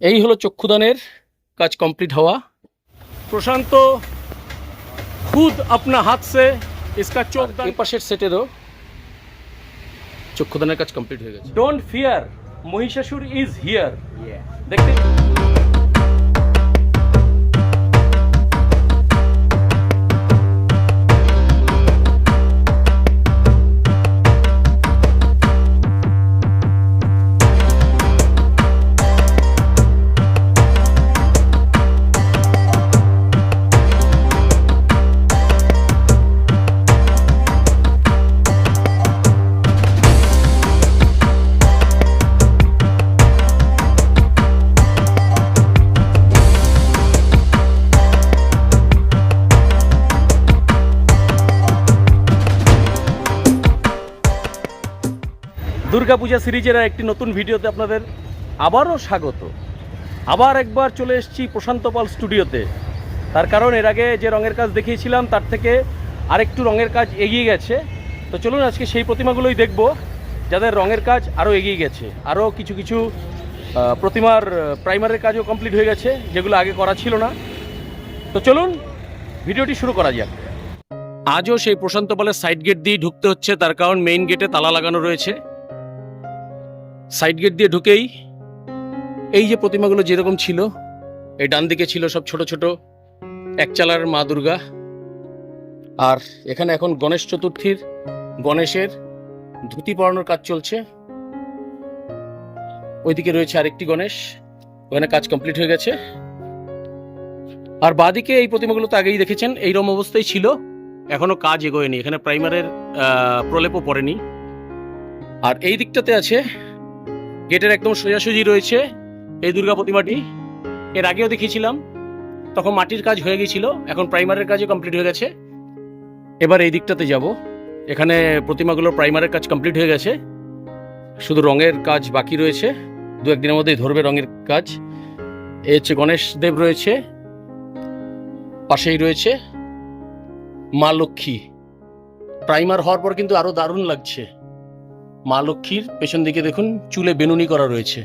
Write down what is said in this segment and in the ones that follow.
এই হলো চক্ষুদানের কাজ কমপ্লিট হওয়া। প্রশান্ত খুদ আপনা হাত সে চোখ এ পাশের সেটেরও চক্ষুদানের কাজ কমপ্লিট হয়ে গেছে। Don't fear Mahishasura is here দেখতে দুর্গাপূজা সিরিজের একটি নতুন ভিডিওতে আপনাদের আবারও স্বাগত। আবার একবার চলে এসেছি প্রশান্ত পাল স্টুডিওতে। তার কারণ এর আগে যে রঙের কাজ দেখিয়েছিলাম, তার থেকে আরেকটু রঙের কাজ এগিয়ে গেছে। তো চলুন আজকে সেই প্রতিমাগুলোই দেখব, যাদের রঙের কাজ আরও এগিয়ে গেছে। আরও কিছু কিছু প্রতিমার প্রাইমারের কাজও কমপ্লিট হয়ে গেছে, যেগুলো আগে করা ছিল না। তো চলুন, ভিডিওটি শুরু করা যাক। আজও সেই প্রশান্ত পালের সাইড গেট দিয়ে ঢুকতে হচ্ছে, তার কারণ মেইন গেটে তালা লাগানো রয়েছে। সাইড গেট দিয়ে ঢুকেই এই যে প্রতিমাগুলো যেরকম ছিল, এই ডান দিকে ছিল সব ছোট ছোট একচালার মা দুর্গা। আর এখানে এখন গণেশ চতুর্থীর, গণেশের ধুতি পরানোর কাজ চলছে। ওইদিকে রয়েছে আরেকটি গণেশ, ওখানে কাজ কমপ্লিট হয়ে গেছে। আর বাদিকে এই প্রতিমাগুলো তো আগেই দেখেছেন, এইরকম অবস্থায় ছিল, এখনও কাজ এগোয়নি, এখানে প্রাইমারের প্রলেপও পড়েনি। আর এই দিকটাতে আছে গেটের একদম সোজাসুজি রয়েছে এই দুর্গা প্রতিমাটি। এর আগেও দেখিয়েছিলাম। তখন মাটির কাজ হয়ে গিয়েছিল এখন প্রাইমারের কাজও কমপ্লিট হয়ে গেছে। এবার এই দিকটাতে যাব। এখানে প্রতিমাগুলোর প্রাইমারের কাজ কমপ্লিট হয়ে গেছে। শুধু রঙের কাজ বাকি রয়েছে। দু একদিনের মধ্যেই ধরবে রঙের কাজ। এ হচ্ছে গণেশ দেব রয়েছে। পাশেই রয়েছে মা লক্ষ্মী। প্রাইমার হওয়ার পর কিন্তু আরও দারুণ লাগছে। মা লক্ষ্মীর পেছন দিকে দেখুন চুলে বেনুনি করা রয়েছে।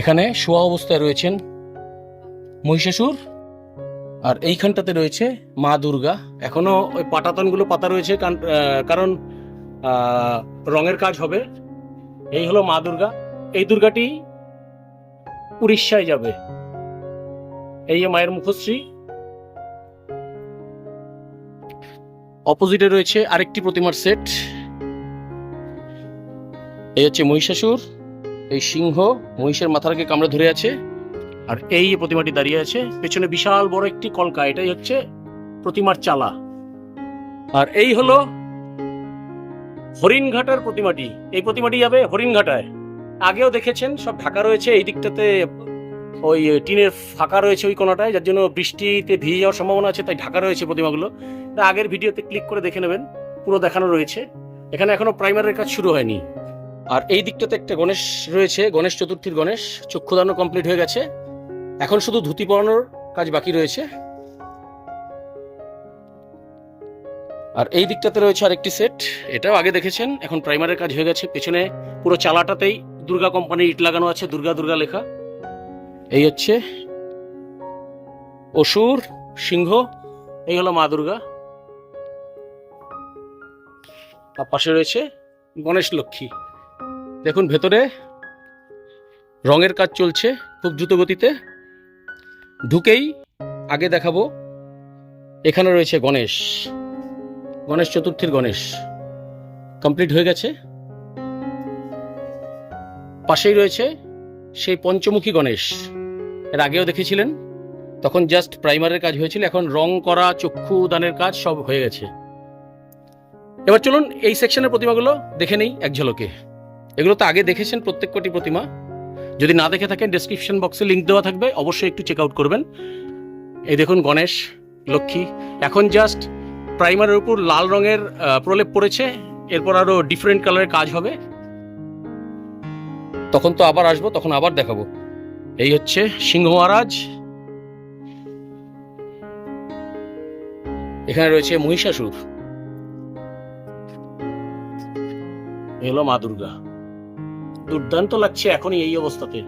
এখানে শোয়া অবস্থায় রয়েছেন মহিষাসুর আর এইখানটাতে রয়েছে মা দুর্গা। এখনও ওই পাটাতনগুলো পাতা রয়েছে কারণ রঙের কাজ হবে। এই হলো মা দুর্গা। এই দুর্গাটি উড়িষ্যায় যাবে। এই মায়ের মুখশ্রী। অপোজিটে রয়েছে আরেকটি প্রতিমার সেট। এই হচ্ছে মহিষাসুর, এই সিংহ মহিষের মাথাটাকে কামড়ে ধরে আছে, আর এই প্রতিমাটি দাঁড়িয়ে আছে। পেছনে বিশাল বড় একটি কলকা, এটাই হচ্ছে প্রতিমার চালা। আর এই হলো হরিণঘাটার প্রতিমাটি। এই প্রতিমাটি যাবে হরিণঘাটায়। আগেও দেখেছেন, সব ঢাকা রয়েছে, এই দিকটাতে ওই টিনের ফাঁকা রয়েছে ওই কোনাটায় যার জন্য বৃষ্টিতে ভিজে যাওয়ার সম্ভাবনা আছে, তাই ঢাকা রয়েছে প্রতিমাগুলো। তা আগের ভিডিওতে ক্লিক করে দেখে নেবেন, পুরো দেখানো রয়েছে। এখানে এখনও প্রাইমারের কাজ শুরু হয়নি। আর এই দিকটাতে একটা গণেশ রয়েছে, গণেশ চতুর্থীর গণেশ। চক্ষুদানও কমপ্লিট হয়ে গেছে। এখন শুধু ধুতি পরানোর কাজ বাকি রয়েছে। আর এই দিকটাতে রয়েছে আরেকটি সেট এটাও আগে দেখেছেন, এখন প্রাইমারের কাজ হয়ে গেছে। পেছনে পুরো চালাটাতেই দুর্গা কোম্পানির ইট লাগানো আছে, দুর্গা দুর্গা লেখা। এই হচ্ছে অসুর, সিংহ, এই হলো মা দুর্গা। আর পাশে রয়েছে গণেশ লক্ষ্মী। দেখুন, ভেতরে রঙের কাজ চলছে খুব দ্রুত গতিতে ঢুকেই আগে দেখাবো। এখানে রয়েছে গণেশ। গণেশ চতুর্থীর গণেশ। কমপ্লিট হয়ে গেছে। পাশেই রয়েছে সেই পঞ্চমুখী গণেশ। এর আগেও দেখেছিলেন। তখন জাস্ট প্রাইমারের কাজ হয়েছিল, এখন রং করা, চক্ষু দানের কাজ সব হয়ে গেছে। এবার চলুন এই সেকশনের প্রতিমাগুলো দেখে নেই এক ঝলকে। এগুলো তো আগে দেখেছেন প্রত্যেক কটি প্রতিমা। যদি না দেখে থাকেন ডেসক্রিপশন বক্সে লিংক দেওয়া থাকবে। অবশ্যই একটু চেক আউট করবেন। এই দেখুন গণেশ, লক্ষ্মী। এখন জাস্ট প্রাইমারের উপর লাল রঙের প্রলেপ পড়েছে। এরপর আরও ডিফারেন্ট কালারের কাজ হবে। তখন তো আবার আসব, তখন আবার দেখাবো। এই হচ্ছে সিংহ মহারাজ। এখানে রয়েছে মহিষাসুর। এই হলো মা দুর্গা। দুর্দান্ত লাগছে এখনই এই অবস্থাতে।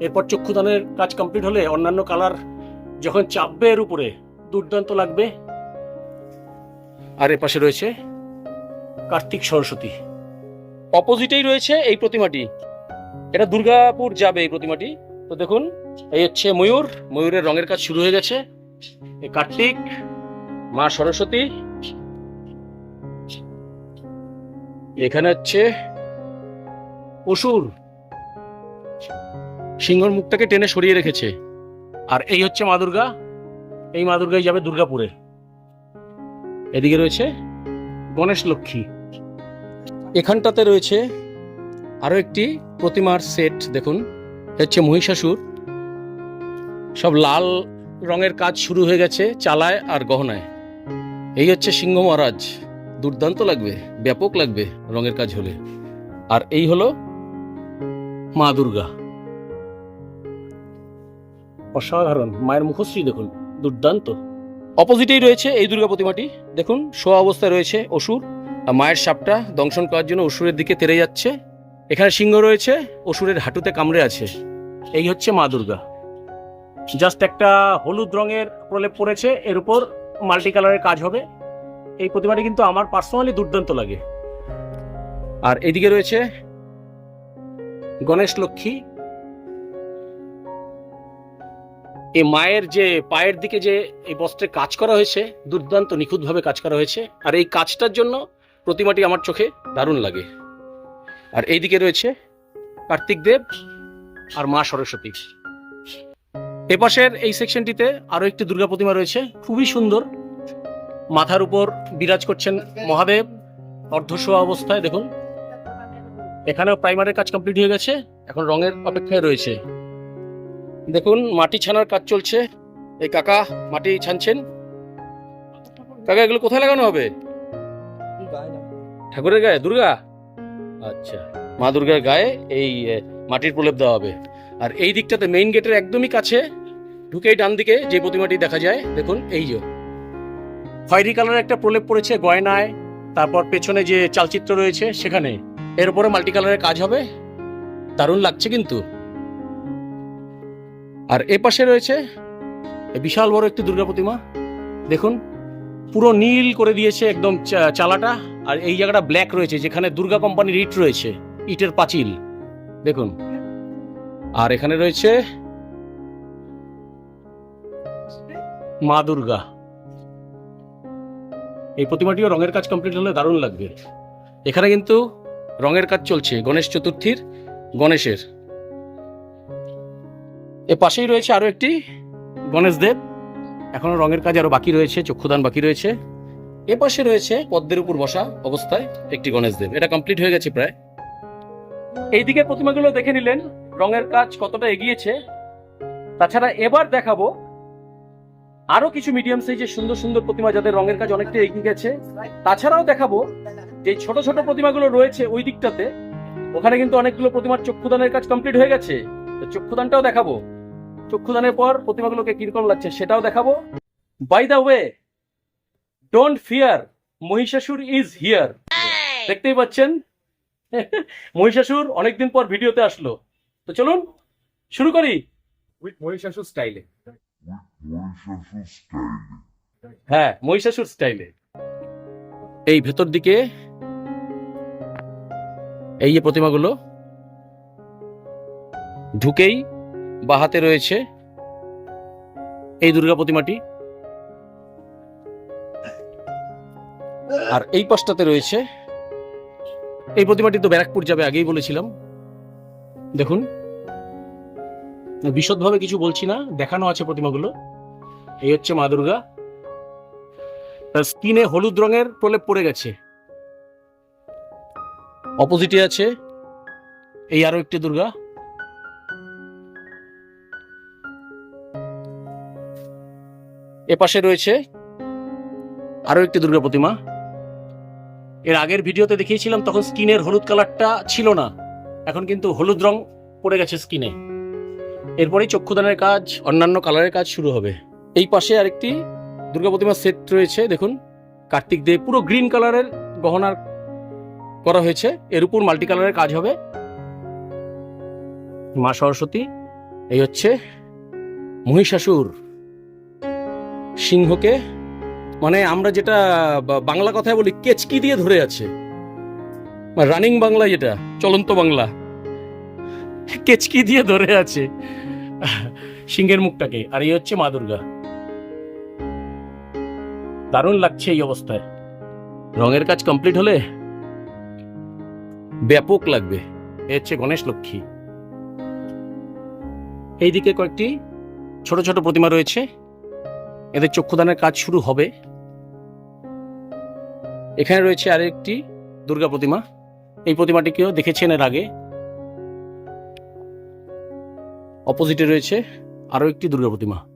এরপর চক্ষুদানের কাজ কমপ্লিট হলে অন্যান্য কালার যখন চাপবে এর উপরে, দুর্দান্ত লাগবে। আর এ পাশে রয়েছে কার্তিক সরস্বতী। অপোজিটেই রয়েছে এই প্রতিমাটি। এটা দুর্গাপুর যাবে এই প্রতিমাটি। তো দেখুন, এই হচ্ছে ময়ূর। ময়ূরের রঙের কাজ শুরু হয়ে গেছে। এই কার্তিক, মা সরস্বতী। এখানে হচ্ছে অসুর। সিংহর মুখটাকে টেনে সরিয়ে রেখেছে। আর এই হচ্ছে মা দুর্গা। এই মা দুর্গাই যাবে দুর্গাপুরে। এদিকে রয়েছে গণেশ লক্ষ্মী। এখানটাতে রয়েছে আরও একটি প্রতিমার সেট, দেখুন। হচ্ছে মহিষাসুর। সব লাল রঙের কাজ শুরু হয়ে গেছে চালায় আর গহনায়। এই হচ্ছে সিংহ মহারাজ। দুর্দান্ত লাগবে, ব্যাপক লাগবে রঙের কাজ হলে। আর এই হলো মা দুর্গা। অসাধারণ। মায়ের মুখশ্রী দেখুন দুর্দান্ত। অপোজিটেই রয়েছে এই দুর্গা প্রতিমাটি। দেখুন শোয়া অবস্থায় রয়েছে অসুর আর মায়ের সাপটা দংশন করার জন্য অসুরের দিকে তেরে যাচ্ছে। এখানে সিংহ রয়েছে অসুরের হাঁটুতে কামড়ে আছে। এই হচ্ছে মা দুর্গা। জাস্ট একটা হলুদ রঙের প্রলেপ পড়েছে এর উপর মাল্টি কালারের কাজ হবে। এই প্রতিমাটি কিন্তু আমার পার্সোনালি দুর্দান্ত লাগে। আর এদিকে রয়েছে গণেশ লক্ষ্মী এই মায়ের যে পায়ের দিকে যে এই বস্ত্রে কাজ করা হয়েছে, দুর্দান্ত নিখুঁতভাবে কাজ করা হয়েছে, আর এই কাজটার জন্য প্রতিমাটি আমার চোখে দারুণ লাগে। আর এইদিকে রয়েছে কার্তিক দেব আর মা সরস্বতী। এপাশের এই সেকশনটিতে আরও একটি দুর্গা প্রতিমা রয়েছে, খুবই সুন্দর। মাথার উপর বিরাজ করছেন মহাদেব, অর্ধশোয়া অবস্থায়, দেখুন। এখানেও প্রাইমারের কাজ কমপ্লিট হয়ে গেছে, এখন রঙের অপেক্ষায় রয়েছে। দেখুন, মাটি ছানার কাজ চলছে। এই কাকা মাটি ছানছেন। কাকা, এগুলো কোথায় লাগানো হবে? ঠাকুরের গায়ে, দুর্গা? আচ্ছা মা দুর্গার গায়ে এই মাটির প্রলেপ দেওয়া হবে। আর এই দিকটাতে মেইন গেটের একদমই কাছে, ঢুকেই ডান দিকে যে প্রতিমাটি দেখা যায়, দেখুন, এই যে। খয়েরি কালারের একটা প্রলেপ পড়েছে গয়নায়, তারপর পেছনে যে চালচিত্র রয়েছে, সেখানে। এর উপরে মাল্টি কালারের কাজ হবে? দারুণ লাগছে কিন্তু। আর এ পাশে রয়েছে বিশাল বড় একটি দুর্গা প্রতিমা। দেখুন, পুরো নীল করে দিয়েছে একদম চালাটা, আর এই জায়গাটা ব্ল্যাক রয়েছে, যেখানে দুর্গা কোম্পানির ইট রয়েছে, ইটের পাঁচিল। দেখুন। আর এখানে রয়েছে মা দুর্গা। এই প্রতিমাটিও রঙের কাজ কমপ্লিট হলে দারুণ লাগবে। এখানে কিন্তু রঙের কাজ চলছে, গণেশ চতুর্থীর, গণেশের। এ পাশেই রয়েছে আরও একটি গণেশ দেব। এখনও রঙের কাজ আরও বাকি রয়েছে, চক্ষুদান বাকি রয়েছে। এ পাশে রয়েছে পদ্মের উপর বসা অবস্থায় একটি গণেশ দেব। এটা কমপ্লিট হয়ে গেছে প্রায়। এই দিকের প্রতিমাগুলো দেখে নিলেন, রঙের কাজ কতটা এগিয়েছে। তাছাড়া এবার দেখাবো আরও কিছু মিডিয়াম সাইজের সুন্দর সুন্দর প্রতিমা, যাদের রঙের কাজ অনেকটা এগিয়ে গেছে। তাছাড়াও দেখাবো যে ছোট ছোট প্রতিমাগুলো রয়েছে ওই দিকটাতে ওখানে কিন্তু অনেকগুলো প্রতিমার চক্ষুদানের কাজ কমপ্লিট হয়ে গেছে। তো চক্ষুদানটাও দেখাবো। চক্ষুদানের পর প্রতিমাগুলোকে কীরকম লাগছে সেটাও দেখাবো। By the way don't fear Mahishasur is here দেখতেই পাচ্ছেন? মহিষাসুর অনেকদিন পর ভিডিওতে আসলো। তো চলুন শুরু করি। উইথ মহিষাসুর স্টাইলে হ্যাঁ মহিষাসুর স্টাইলে এই ভেতর দিকে, এই যে প্রতিমাগুলো, ঢুকেই বাহাতে রয়েছে এই দুর্গা প্রতিমাটি। আর এই পাশটাতে রয়েছে, এই প্রতিমাটি তো ব্যারাকপুর যাবে আগেই বলেছিলাম। দেখুন, বিশদভাবে কিছু বলছি না, দেখানো আছে প্রতিমাগুলো। এই হচ্ছে মা দুর্গা। তার স্কিনে হলুদ রঙের প্রলেপ পড়ে গেছে। অপোজিটে আছে? এই আরও একটি দুর্গা। এ পাশে রয়েছে আরও একটি দুর্গা প্রতিমা। এর আগের ভিডিওতে দেখিয়েছিলাম তখন স্কিনের হলুদ কালারটা ছিল না। এখন কিন্তু হলুদ রং পড়ে গেছে স্কিনে। এরপরেই চক্ষুদানের কাজ অন্যান্য কালারের কাজ শুরু হবে। এই পাশে আরেকটি দুর্গা প্রতিমার সেট রয়েছে, দেখুন। কার্তিক দেব পুরো গ্রিন কালারের গহনার করা হয়েছে। এর উপর মাল্টি কালারের কাজ হবে। মা সরস্বতী, এই হচ্ছে মহিষাসুর সিংহকে। মানে আমরা যেটা বাংলা কথায় বলি, কেচকি দিয়ে ধরে আছে। রানিং বাংলা যেটা, চলন্ত বাংলা। কেচকি দিয়ে ধরে আছে সিংহের মুখটাকে। আর এই হচ্ছে মা দুর্গা। দারুণ লাগছে এই অবস্থায়। রঙের কাজ কমপ্লিট হলে ব্যাপক লাগবে। এ হচ্ছে গণেশ লক্ষ্মী। এইদিকে কয়েকটি ছোট ছোট প্রতিমা রয়েছে। এদের চক্ষুদানের কাজ শুরু হবে। এখানে রয়েছে আরেকটি দুর্গা প্রতিমা। এই প্রতিমাটিকেও দেখেছেন এর আগে। অপোজিটে রয়েছে আরও একটি দুর্গা প্রতিমা।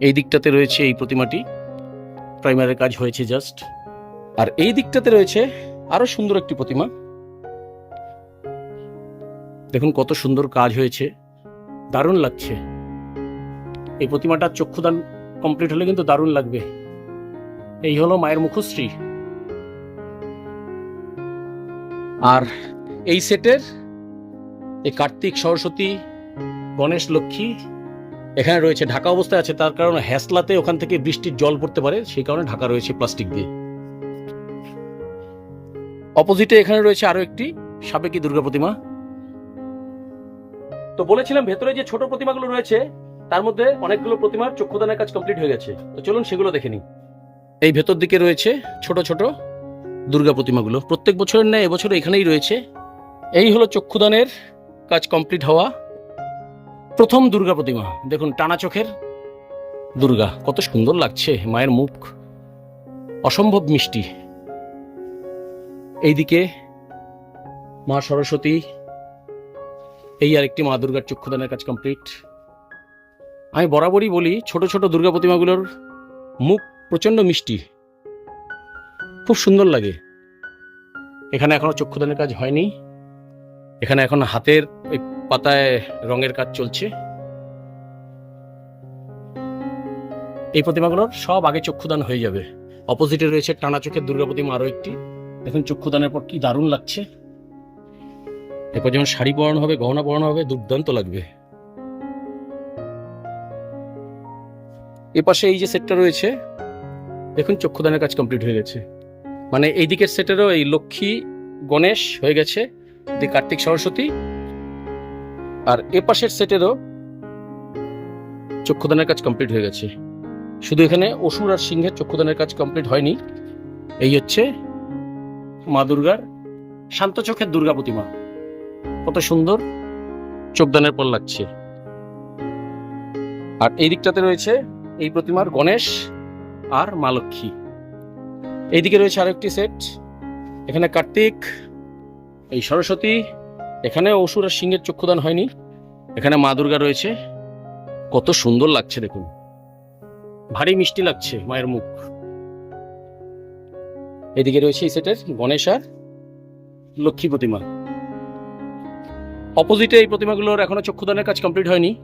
এই দিকটাতে রয়েছে এই প্রতিমাটি। প্রাইমারের কাজ হয়েছে জাস্ট আর এই দিকটাতে রয়েছে আরও সুন্দর একটি প্রতিমা। দেখুন কত সুন্দর কাজ হয়েছে। দারুণ লাগছে। এই প্রতিমাটার চক্ষুদান কমপ্লিট হলে কিন্তু দারুণ লাগবে। এই হলো মায়ের মুখশ্রী। আর এই সেটের এই কার্তিক, সরস্বতী, গণেশ, লক্ষ্মী এখানে রয়েছে ঢাকা অবস্থায় আছে, তার কারণে হ্যাসলাতে ওখান থেকে বৃষ্টির জল পড়তে পারে, সেই কারণে ঢাকা রয়েছে প্লাস্টিক দিয়ে। অপোজিটে এখানে রয়েছে আরও একটি সাবেকি দুর্গা প্রতিমা। তো বলেছিলাম ভেতরে যে ছোট প্রতিমাগুলো রয়েছে, তার মধ্যে অনেকগুলো প্রতিমার চক্ষুদানের কাজ কমপ্লিট হয়ে গেছে। তো চলুন সেগুলো দেখে নিই। এই ভেতর দিকে রয়েছে ছোট ছোট দুর্গা প্রতিমাগুলো। প্রত্যেক বছরের ন্যায় এবছর এখানেই রয়েছে। এই হলো চক্ষুদানের কাজ কমপ্লিট হওয়া। প্রথম দুর্গা প্রতিমা। দেখুন, টানা চোখের দুর্গা। কত সুন্দর লাগছে, মায়ের মুখ। অসম্ভব মিষ্টি। এইদিকে মা সরস্বতী, এই আরেকটি মা দুর্গার চক্ষুদানের কাজ কমপ্লিট আমি বরাবরই বলি, ছোট ছোট দুর্গা প্রতিমাগুলোর মুখ প্রচণ্ড মিষ্টি। খুব সুন্দর লাগে। এখানে এখনও চক্ষুদানের কাজ হয়নি। এখানে এখন হাতের পাতায় রঙের কাজ চলছে। এই প্রতিমাগুলোর সব আগে চক্ষুদান হয়ে যাবে। অপোজিটে রয়েছে টানা চোখের দুর্গা প্রতিমা আরও একটি। দেখুন, চক্ষুদানের পর কি দারুণ লাগছে। এরপর যেমন শাড়ি পরানো হবে, গহনা পরানো হবে, দুর্দান্ত লাগবে। এপাশে এই যে সেটটা রয়েছে, দেখুন, চক্ষুদানের কাজ কমপ্লিট হয়ে গেছে। মানে এই দিকের সেটেরও এই লক্ষ্মী, গণেশ হয়ে গেছে। কার্তিক, সরস্বতী আর এ পাশের সেটেরও চক্ষুদানের কাজ কমপ্লিট হয়ে গেছে। শুধু এখানে অসুর আর সিংহের চক্ষুদানের কাজ কমপ্লিট হয়নি। এই হচ্ছে মা দুর্গার শান্ত চোখের দুর্গা প্রতিমা। কত সুন্দর চোখদানের পর লাগছে। আর এই দিকটাতে রয়েছে এই প্রতিমার গণেশ আর মা লক্ষ্মী। এইদিকে রয়েছে আরেকটি সেট। এখানে কার্তিক, এই সরস্বতী এখানে অসুর আর সিংহের চক্ষুদান হয়নি। এখানে মা দুর্গা রয়েছে। কত সুন্দর লাগছে দেখুন। ভারী মিষ্টি লাগছে মায়ের মুখ। এদিকে রয়েছে এই সেটের গণেশ আর লক্ষ্মী প্রতিমা। অপোজিটে এই প্রতিমাগুলোর এখনও চক্ষুদানের কাজ কমপ্লিট হয়নি।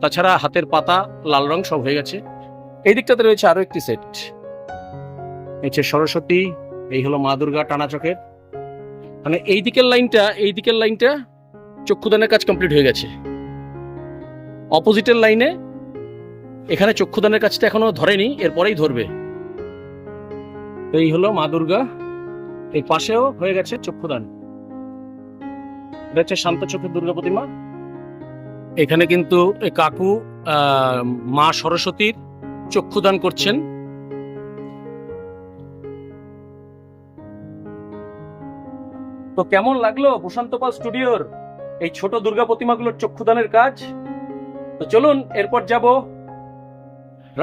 তাছাড়া হাতের পাতা লাল রং সব হয়ে গেছে। এই দিকটাতে রয়েছে আরও একটি সেট। হচ্ছে সরস্বতী, এই হলো মা দুর্গা টানা চোখের। মানে এই দিকের লাইনটা, এই দিকের লাইনটা চক্ষুদানের কাজ কমপ্লিট হয়ে গেছে। অপোজিটের লাইনে এখানে চক্ষুদানের কাজটা এখনও ধরেনি, এরপরেই ধরবে। এই হলো মা দুর্গা। এই পাশেও হয়ে গেছে চক্ষুদান। এটা হচ্ছে শান্ত চোখের দুর্গা প্রতিমা। এখানে কিন্তু কাকু মা সরস্বতীর চক্ষুদান করছেন। তো কেমন লাগল প্রশান্ত পাল স্টুডিওর এই ছোট দুর্গা প্রতিমাগুলোর চক্ষুদানের কাজ? তো চলুন, এরপর যাব।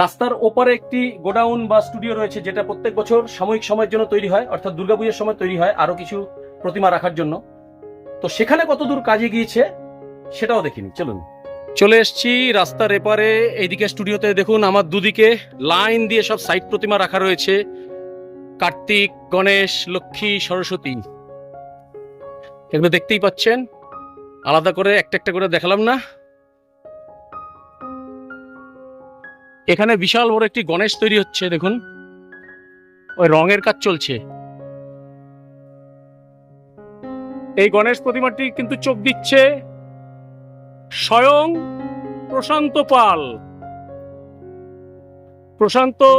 রাস্তার ওপারে একটি গোডাউন বা স্টুডিও রয়েছে যেটা প্রত্যেক বছর সাময়িক সময়ের জন্য তৈরি হয়, অর্থাৎ দুর্গাপুজোর সময় তৈরি হয় আরও কিছু প্রতিমা রাখার জন্য। তো সেখানে কতদূর কাজে গিয়েছে সেটাও দেখিনি, চলুন। চলে এসছি রাস্তার এপারে, এইদিকে স্টুডিওতে দেখুন আমার দুদিকে লাইন দিয়ে সব সাইড প্রতিমা রাখা রয়েছে। কার্তিক, গণেশ, লক্ষ্মী, সরস্বতী। এগুলো দেখতেই পাচ্ছেন আলাদা করে একটা একটা করে দেখালাম না এখানে বিশাল বড় একটি গণেশ তৈরি হচ্ছে দেখুন ওই রঙের কাজ চলছে এই গণেশ প্রতিমাটি কিন্তু চোখ দিচ্ছে স্বয়ং প্রশান্ত পাল प्रशांत तो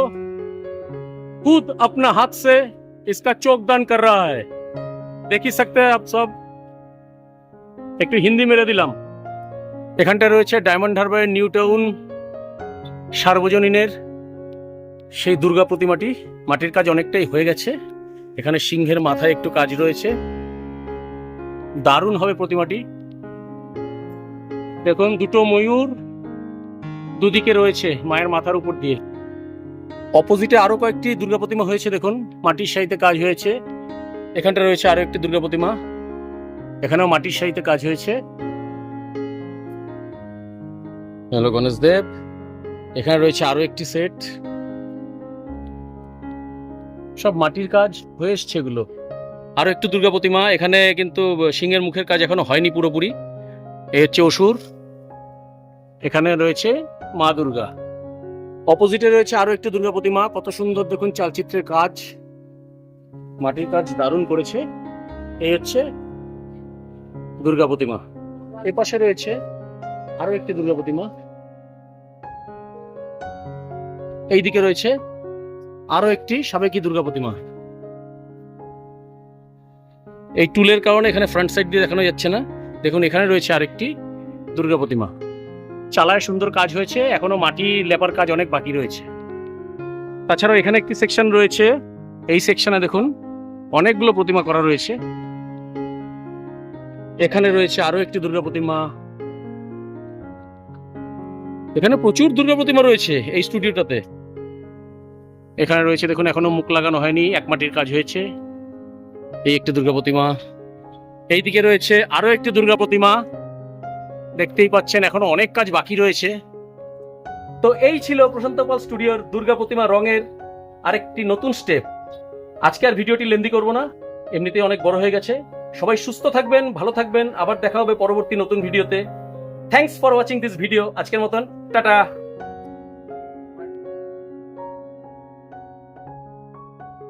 खुद अपना हाथ से इसका चौक दान कर रहा है देख ही सकते हैं आप सब একটু হিন্দি মেরে দিলাম। এখানটা রয়েছে ডায়মন্ড হারবারের নিউ টাউন, সার্বজনীনের। সেই দুর্গা প্রতিমাটি, মাটির কাজ অনেকটাই হয়ে গেছে। এখানে সিংহের মাথায় একটু কাজ রয়েছে। দারুণ হবে প্রতিমাটি। দেখুন, দুটো ময়ূর দুদিকে রয়েছে মায়ের মাথার উপর দিয়ে। অপোজিটে আরও কয়েকটি দুর্গা প্রতিমা হয়েছে, দেখুন, মাটির সাইতে কাজ হয়েছে। এখানটা রয়েছে আরও একটি দুর্গা প্রতিমা। এখানেও মাটির সাহিতে কাজ হয়েছে। হ্যালো গণেশ দেব এখানে রয়েছে আরও একটি সেট। সব মাটির কাজ হয়ে এসছে এগুলো। আরও একটু দুর্গা প্রতিমা এখানে কিন্তু সিংহের মুখের কাজ এখনও হয়নি পুরোপুরি। এই হচ্ছে অসুর। এখানে রয়েছে মা দুর্গা। অপোজিটে রয়েছে আরও একটি দুর্গা প্রতিমা কত সুন্দর দেখুন চালচিত্রের কাজ। মাটির কাজ দারুণ করেছে। এই হচ্ছে দুর্গা প্রতিমা। এ পাশে রয়েছে আরও একটি দুর্গা প্রতিমা। এইদিকে রয়েছে আরও একটি সাবেকি দুর্গা প্রতিমা। এই টুলের কারণে এখানে ফ্রন্ট সাইড দিয়ে দেখানো যাচ্ছে না। দেখুন, এখানে রয়েছে আরেকটি দুর্গা প্রতিমা। চালায় সুন্দর কাজ হয়েছে, এখনও মাটি লেপার কাজ অনেক বাকি রয়েছে। তাছাড়াও এখানে একটি সেকশন রয়েছে। এই সেকশনে দেখুন, অনেকগুলো প্রতিমা করা রয়েছে। এখানে রয়েছে আরও একটি দুর্গা প্রতিমা। এখানে প্রচুর দুর্গা প্রতিমা রয়েছে এই স্টুডিওটাতে। এখানে রয়েছে, দেখুন, এখনও মুখ লাগানো হয়নি, এক মাটির কাজ হয়েছে। এই একটি দুর্গা প্রতিমা। এইদিকে রয়েছে আরও একটি দুর্গা প্রতিমা। দেখতেই পাচ্ছেন, এখনও অনেক কাজ বাকি রয়েছে। তো এই ছিল প্রশান্ত পাল স্টুডিওর দুর্গা প্রতিমা রঙের আরেকটি নতুন স্টেপ। আজকে আর ভিডিওটি লেন্দি করব না। এমনিতেই অনেক বড় হয়ে গেছে। সবাই সুস্থ থাকবেন, ভালো থাকবেন। আবার দেখা হবে পরবর্তী নতুন ভিডিওতে। Thanks for watching this video আজকের মতন। টাটা।